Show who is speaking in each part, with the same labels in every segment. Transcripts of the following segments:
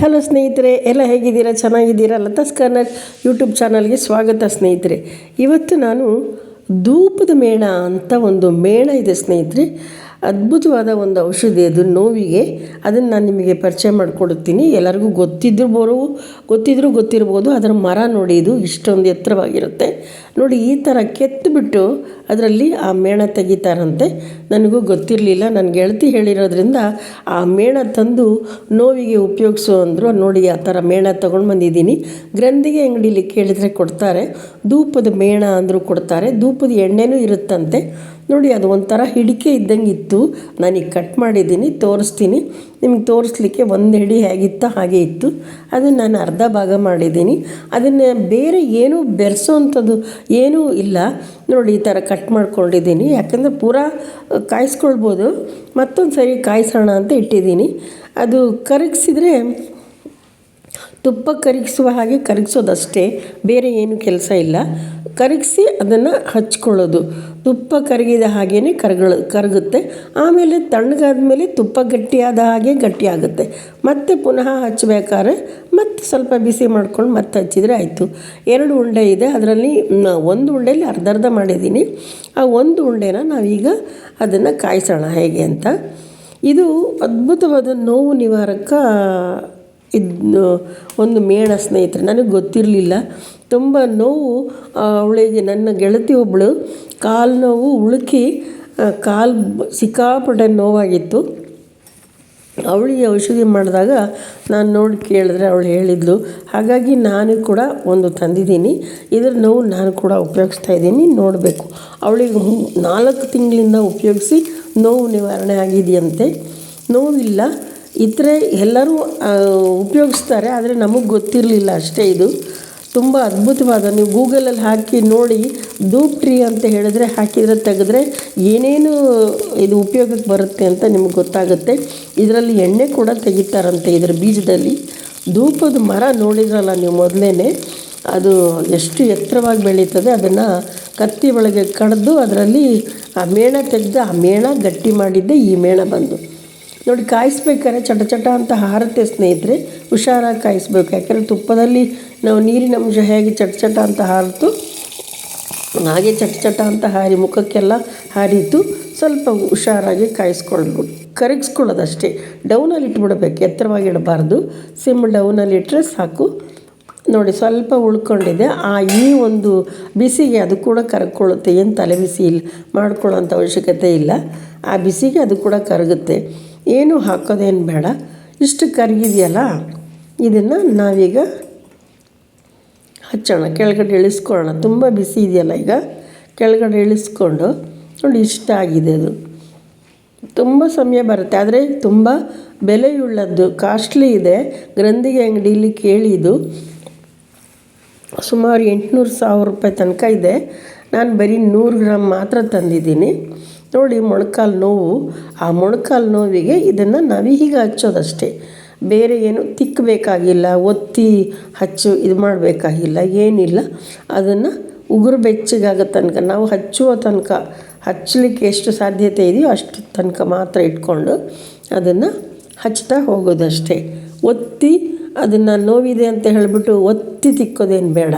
Speaker 1: Hello ಸ್ನೇಹಿತರೆ, ಎಲ್ಲ ಹೇಗಿದ್ದೀರಾ? ಚೆನ್ನಾಗಿದ್ದೀರಾ? ಲತಾಸ್ ಕಾರ್ನರ್ ಯೂಟ್ಯೂಬ್ ಚಾನಲ್ಗೆ ಸ್ವಾಗತ ಸ್ನೇಹಿತರೆ. ಇವತ್ತು ನಾನು ಧೂಪದ ಮೇಣ ಅಂತ ಒಂದು ಮೇಣ ಇದೆ ಸ್ನೇಹಿತರೆ. ಅದ್ಭುತವಾದ ಒಂದು ಔಷಧಿ ಅದು ನೋವಿಗೆ. ಅದನ್ನು ನಾನು ನಿಮಗೆ ಪರಿಚಯ ಮಾಡಿಕೊಡುತ್ತೀನಿ ಎಲ್ಲರಿಗೂ ಗೊತ್ತಿದ್ದರೂ ಗೊತ್ತಿದ್ರೂ ಗೊತ್ತಿರ್ಬೋದು. ಅದರ ಮರ ನೋಡಿ ಇದು ಇಷ್ಟೊಂದು ಎತ್ತರವಾಗಿರುತ್ತೆ. ನೋಡಿ, ಈ ಥರ ಕೆತ್ತಿಬಿಟ್ಟು ಅದರಲ್ಲಿ ಆ ಮೇಣ ತೆಗಿತಾರಂತೆ. ನನಗೂ ಗೊತ್ತಿರಲಿಲ್ಲ. ನನ್ನ ಗೆಳತಿ ಹೇಳಿರೋದ್ರಿಂದ ಆ ಮೇಣ ತಂದು ನೋವಿಗೆ ಉಪಯೋಗಿಸು ಅಂದರು. ನೋಡಿ, ಆ ಥರ ಮೇಣ ತೊಗೊಂಡು ಬಂದಿದ್ದೀನಿ. ಗ್ರಂಥಿಗೆ ಅಂಗಡಿಲಿ ಕೇಳಿದರೆ ಕೊಡ್ತಾರೆ. ಧೂಪದ ಮೇಣ ಅಂದರೂ ಕೊಡ್ತಾರೆ. ಧೂಪದ ಎಣ್ಣೆನೂ ಇರುತ್ತಂತೆ. ನೋಡಿ, ಅದು ಒಂಥರ ಹಿಡಿಕೆ ಇದ್ದಂಗೆ ಇತ್ತು ನಾನೀಗ ಕಟ್ ಮಾಡಿದ್ದೀನಿ, ತೋರಿಸ್ತೀನಿ. ನಿಮ್ಗೆ ತೋರಿಸ್ಲಿಕ್ಕೆ ಒಂದು ಹಿಡಿ ಹೇಗಿತ್ತೋ, ಹಾಗೆ ಇತ್ತು. ಅದನ್ನು ನಾನು ಅರ್ಧ ಭಾಗ ಮಾಡಿದ್ದೀನಿ. ಅದನ್ನು ಬೇರೆ ಏನೂ ಬೆರೆಸೋವಂಥದ್ದು ಏನೂ ಇಲ್ಲ. ನೋಡಿ, ಈ ಥರ ಕಟ್ ಮಾಡ್ಕೊಂಡಿದ್ದೀನಿ. ಯಾಕಂದರೆ ಪೂರ ಕಾಯಿಸ್ಕೊಳ್ಬೋದು. ಮತ್ತೊಂದು ಸರಿ ಕಾಯಿಸೋಣ ಅಂತ ಇಟ್ಟಿದ್ದೀನಿ. ಅದು ಕರಗಿಸಿದ್ರೆ ತುಪ್ಪ ಕರಗಿಸುವ ಹಾಗೆ ಕರಗಿಸೋದಷ್ಟೇ. ಬೇರೆ ಏನು ಕೆಲಸ ಇಲ್ಲ. ಕರಗಿಸಿ ಅದನ್ನು ಹಚ್ಕೊಳ್ಳೋದು. ತುಪ್ಪ ಕರಗಿದ ಹಾಗೇ ಕರಗಳ, ಕರಗುತ್ತೆ. ಆಮೇಲೆ ತಣ್ಣಗಾದ ಮೇಲೆ ತುಪ್ಪ ಗಟ್ಟಿಯಾದ ಹಾಗೆ ಗಟ್ಟಿಯಾಗುತ್ತೆ. ಮತ್ತೆ ಪುನಃ ಹಚ್ಚಬೇಕಾದ್ರೆ ಮತ್ತೆ ಸ್ವಲ್ಪ ಬಿಸಿ ಮಾಡ್ಕೊಂಡು ಮತ್ತೆ ಹಚ್ಚಿದರೆ ಆಯಿತು. ಎರಡು ಉಂಡೆ ಇದೆ. ಅದರಲ್ಲಿ ಒಂದು ಉಂಡೆಯಲ್ಲಿ ಅರ್ಧ ಅರ್ಧ ಮಾಡಿದ್ದೀನಿ. ಆ ಒಂದು ಉಂಡೆನ ನಾವೀಗ ಅದನ್ನು ಕಾಯಿಸೋಣ ಹೇಗೆ ಅಂತ. ಇದು ಅದ್ಭುತವಾದ ನೋವು ನಿವಾರಕ ಇದು ಒಂದು ಮೇಣ ಸ್ನೇಹಿತರೆ, ನನಗೆ ಗೊತ್ತಿರಲಿಲ್ಲ. ತುಂಬ ನೋವು ಅವಳಿಗೆ ನನ್ನ ಗೆಳತಿ ಒಬ್ಬಳು ಕಾಲು ನೋವು ಉಳುಕಿ ಕಾಲು ಸಿಕ್ಕಾಪಟ್ಟೆ ನೋವಾಗಿತ್ತು. ಅವಳಿಗೆ ಔಷಧಿ ಮಾಡಿದಾಗ ನಾನು ನೋಡಿ ಕೇಳಿದ್ರೆ ಅವಳು ಹೇಳಿದ್ಲು. ಹಾಗಾಗಿ ನಾನು ಕೂಡ ಒಂದು ತಂದಿದ್ದೀನಿ. ಇದರ ನೋವು ನಾನು ಕೂಡ ಉಪಯೋಗಿಸ್ತಾ ಇದ್ದೀನಿ, ನೋಡಬೇಕು. ಅವಳಿಗೆ ನಾಲ್ಕು ತಿಂಗಳಿಂದ ಉಪಯೋಗಿಸಿ ನೋವು ನಿವಾರಣೆ ಆಗಿದೆಯಂತೆ. ನೋವಿಲ್ಲ ಇತರೆ ಎಲ್ಲರೂ ಉಪಯೋಗಿಸ್ತಾರೆ, ಆದರೆ ನಮಗೆ ಗೊತ್ತಿರಲಿಲ್ಲ ಅಷ್ಟೇ ಇದು. ತುಂಬ ಅದ್ಭುತವಾದ, ನೀವು ಗೂಗಲಲ್ಲಿ ಹಾಕಿ ನೋಡಿ, ಧೂಪ್ ಟ್ರೀ ಅಂತ ಹೇಳಿದ್ರೆ ಹಾಕಿದರೆ ತೆಗೆದ್ರೆ ಏನೇನು ಇದು ಉಪಯೋಗಕ್ಕೆ ಬರುತ್ತೆ ಅಂತ ನಿಮ್ಗೆ ಗೊತ್ತಾಗುತ್ತೆ. ಇದರಲ್ಲಿ ಎಣ್ಣೆ ಕೂಡ ತೆಗಿತಾರಂತೆ ಇದರ ಬೀಜದಲ್ಲಿ. ಧೂಪದ ಮರ ನೋಡಿದ್ರಲ್ಲ ನೀವು ಮೊದಲೇ ಅದು ಎಷ್ಟು ಎತ್ತರವಾಗಿ ಬೆಳೀತದೆ, ಅದನ್ನು ಕತ್ತಿ ಒಳಗೆ ಕಡ್ದು ಅದರಲ್ಲಿ ಆ ಮೇಣ ತೆಗೆದು ಆ ಮೇಣ ಗಟ್ಟಿ ಮಾಡಿದ್ದೆ ಈ ಮೇಣ ಬಂದು. ನೋಡಿ ಕಾಯಿಸ್ಬೇಕಾದ್ರೆ ಚಟ ಚಟ ಅಂತ ಹಾರುತ್ತೆ ಸ್ನೇಹಿತರೆ. ಹುಷಾರಾಗಿ ಕಾಯಿಸ್ಬೇಕು. ಯಾಕಂದರೆ ತುಪ್ಪದಲ್ಲಿ ನಾವು ನೀರಿನ ಅಂಶ ಹೇಗೆ ಚಟ ಚಟ ಅಂತ ಹಾರಿತು ಹಾಗೆ ಚಟ ಚಟ ಅಂತ ಹಾರಿ ಮುಖಕ್ಕೆಲ್ಲ ಹಾರಿತು ಸ್ವಲ್ಪ ಹುಷಾರಾಗಿ ಕಾಯಿಸ್ಕೊಳ್ಬೇಕು ಕರಗಿಸ್ಕೊಳ್ಳೋದಷ್ಟೇ. ಡೌನಲ್ಲಿ ಇಟ್ಬಿಡ್ಬೇಕು. ಎತ್ತರವಾಗಿ ಇಡಬಾರ್ದು. ಸಿಮ್ ಡೌನಲ್ಲಿ ಇಟ್ಟರೆ ಸಾಕು. ನೋಡಿ ಸ್ವಲ್ಪ ಉಳ್ಕೊಂಡಿದೆ. ಆ ಈ ಒಂದು ಬಿಸಿಗೆ ಅದು ಕೂಡ ಕರಗ್ಕೊಳ್ಳುತ್ತೆ. ಏನು ತಲೆ ಬಿಸಿ ಇಲ್ಲ ಮಾಡ್ಕೊಳ್ಳೋಂಥ ಅವಶ್ಯಕತೆ ಇಲ್ಲ. ಆ ಬಿಸಿಗೆ ಅದು ಕೂಡ ಕರಗುತ್ತೆ. ಏನು ಹಾಕೋದೇನು ಬೇಡ. ಇಷ್ಟು ಕರಗಿದೆಯಲ್ಲ, ಇದನ್ನು ನಾವೀಗ ಹಚ್ಚೋಣ. ಕೆಳಗಡೆ ಇಳಿಸ್ಕೊಳ್ಳೋಣ. ತುಂಬ ಬಿಸಿ ಇದೆಯಲ್ಲ ಈಗ. ಕೆಳಗಡೆ ಇಳಿಸ್ಕೊಂಡು ನೋಡಿ, ಇಷ್ಟ ಆಗಿದೆ ಅದು. ತುಂಬ ಸಮಯ ಬರುತ್ತೆ. ಆದರೆ ತುಂಬ ಬೆಲೆಯುಳ್ಳದ್ದು, ಕಾಸ್ಟ್ಲಿ ಇದೆ. ಗ್ರಂಥಿಗೆ ಅಂಗಡಿಯಲ್ಲಿ ಕೇಳಿದ್ದು ಸುಮಾರು ಎಂಟುನೂರು ಸಾವಿರ ರೂಪಾಯಿ ತನಕ ಇದೆ. ನಾನು ಬರೀ ನೂರು ಗ್ರಾಮ್ ಮಾತ್ರ ತಂದಿದ್ದೀನಿ. ನೋಡಿ ಮೊಣಕಾಲು ನೋವು, ಆ ಮೊಣಕಾಲು ನೋವಿಗೆ ಇದನ್ನು ನಾವು ಹೀಗೆ ಹಚ್ಚೋದಷ್ಟೇ. ಬೇರೆ ಏನು ತಿಕ್ಕಬೇಕಾಗಿಲ್ಲ ಒತ್ತಿ ಹಚ್ಚು, ಇದು ಮಾಡಬೇಕಾಗಿಲ್ಲ, ಏನಿಲ್ಲ. ಅದನ್ನು ಉಗುರು ಬೆಚ್ಚಗಾಗೋ ತನಕ, ನಾವು ಹಚ್ಚುವ ತನಕ, ಹಚ್ಚಲಿಕ್ಕೆ ಎಷ್ಟು ಸಾಧ್ಯತೆ ಇದೆಯೋ ಅಷ್ಟು ತನಕ ಮಾತ್ರ ಇಟ್ಕೊಂಡು ಅದನ್ನು ಹಚ್ತಾ ಹೋಗೋದಷ್ಟೇ. ಒತ್ತಿ, ಅದನ್ನು ನೋವಿದೆ ಅಂತ ಹೇಳಿಬಿಟ್ಟು ಒತ್ತಿ ತಿಕ್ಕೋದೇನು ಬೇಡ.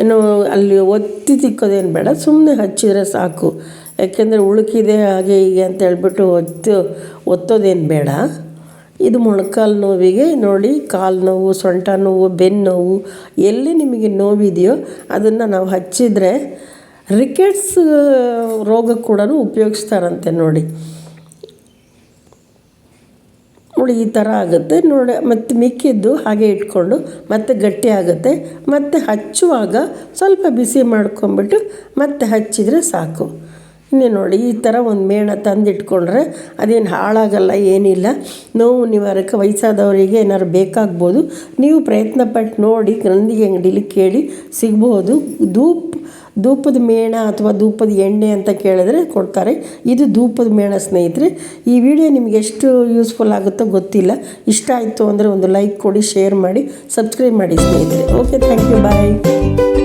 Speaker 1: ಏನು ಅಲ್ಲಿ ಒತ್ತಿ ತಿಕ್ಕೋದೇನು ಬೇಡ ಸುಮ್ಮನೆ ಹಚ್ಚಿದರೆ ಸಾಕು. ಯಾಕೆಂದರೆ ಉಳುಕಿದೆ ಹಾಗೆ ಹೀಗೆ ಅಂತ ಹೇಳ್ಬಿಟ್ಟು ಒತ್ತು, ಒತ್ತೋದೇನು ಬೇಡ. ಇದು ಮೊಣಕಾಲು ನೋವಿಗೆ ನೋಡಿ, ಕಾಲು ನೋವು, ಸೊಂಟ ನೋವು ಬೆನ್ನು ನೋವು, ಎಲ್ಲಿ ನಿಮಗೆ ನೋವಿದೆಯೋ ಅದನ್ನು ನಾವು ಹಚ್ಚಿದರೆ ರಿಕೆಟ್ಸ್ ರೋಗ ಕೂಡ ಉಪಯೋಗಿಸ್ತಾರಂತೆ ನೋಡಿ. ನೋಡಿ ಈ ಥರ ಆಗುತ್ತೆ. ನೋಡಿ, ಮತ್ತು ಮಿಕ್ಕಿದ್ದು ಹಾಗೆ ಇಟ್ಕೊಂಡು ಮತ್ತೆ ಗಟ್ಟಿ ಆಗುತ್ತೆ. ಮತ್ತು ಹಚ್ಚುವಾಗ ಸ್ವಲ್ಪ ಬಿಸಿ ಮಾಡ್ಕೊಂಬಿಟ್ಟು ಮತ್ತೆ ಹಚ್ಚಿದರೆ ಸಾಕು. ಇನ್ನೇ ನೋಡಿ, ಈ ಥರ ಒಂದು ಮೇಣ ತಂದಿಟ್ಕೊಂಡ್ರೆ ಅದೇನು ಹಾಳಾಗಲ್ಲ, ಏನಿಲ್ಲ. ನೋವು ನಿವಾರಕ ವಯಸ್ಸಾದವರಿಗೆ ಏನಾದ್ರು ಬೇಕಾಗ್ಬೋದು. ನೀವು ಪ್ರಯತ್ನ ಪಟ್ಟು ನೋಡಿ ಗ್ರಂಥಿ ಅಂಗಡೀಲಿ ಕೇಳಿ ಸಿಗ್ಬೋದು. ಧೂಪ್ ಧೂಪದ ಮೇಣ ಅಥವಾ ಧೂಪದ ಎಣ್ಣೆ ಅಂತ ಕೇಳಿದ್ರೆ ಕೊಡ್ತಾರೆ. ಇದು ಧೂಪದ ಮೇಣ ಸ್ನೇಹಿತರೆ, ಈ ವಿಡಿಯೋ ನಿಮ್ಗೆ ಎಷ್ಟು ಯೂಸ್ಫುಲ್ ಆಗುತ್ತೋ ಗೊತ್ತಿಲ್ಲ. ಇಷ್ಟ ಆಯಿತು ಅಂದರೆ ಒಂದು ಲೈಕ್ ಕೊಡಿ ಶೇರ್ ಮಾಡಿ ಸಬ್ಸ್ಕ್ರೈಬ್ ಮಾಡಿ ಸ್ನೇಹಿತರೆ. Okay thank you bye